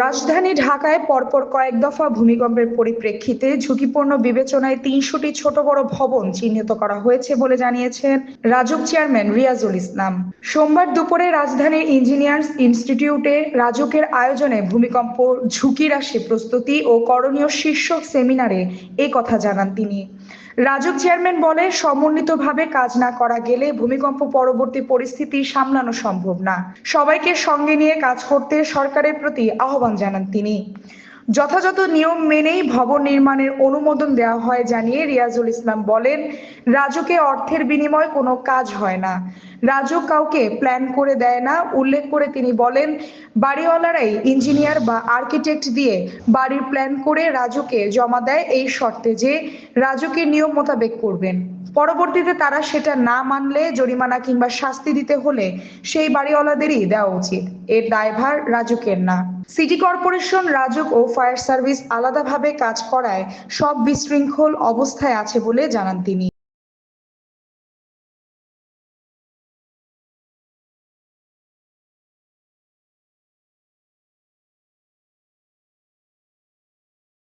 রাজধানী ঢাকায় পরপর কয়েক দফা ভূমিকম্পের পরিপ্রেক্ষিতে ঝুঁকিপূর্ণ বিবেচনায় তিনশোটি ছোট বড় ভবন চিহ্নিত করা হয়েছে বলে জানিয়েছেন রাজুক চেয়ারম্যান রিয়াজুল ইসলাম। সোমবার দুপুরে রাজধানীর ইঞ্জিনিয়ার্স ইনস্টিটিউটে রাজুকের আয়োজনে ভূমিকম্প ঝুঁকি রাশি প্রস্তুতি ও করণীয় শীর্ষক সেমিনারে এ কথা জানান তিনি। রাজুক চেয়ারম্যান বলে, সমন্বিতভাবে কাজ না করা গেলে ভূমিকম্প পরবর্তী পরিস্থিতি সামলানো সম্ভব না। সবাইকে সঙ্গে নিয়ে কাজ করতে সরকারের প্রতি আহ্বান জানান তিনি। যথাযথ নিয়ম মেনেই ভবন নির্মাণের অনুমোদন দেওয়া হয় জানিয়ে রিয়াজুল ইসলাম বলেন, রাজুকে অর্থের বিনিময়ে কোনো কাজ হয় না। রাজু কাউকে প্ল্যান করে দেয় না, উল্লেখ করে তিনি বলেন, বাড়িওয়ালারাই ইঞ্জিনিয়ার বা আর্কিটেক্ট দিয়ে বাড়ির প্ল্যান করে রাজুকে জমা দেয় এই শর্তে যে রাজুকে নিয়ম মোতাবেক করবেন। পরবর্তীতে তারা সেটা না মানলে জরিমানা কিংবা শাস্তি দিতে হলে সেই বাড়িওয়ালাদেরই দেওয়া উচিত। এর দায়ভার রাজুকের না। সিটি কর্পোরেশন, রাজুক ও ফায়ার সার্ভিস আলাদাভাবে কাজ করায় সব বিশৃঙ্খল অবস্থায় আছে বলে জানান তিনি।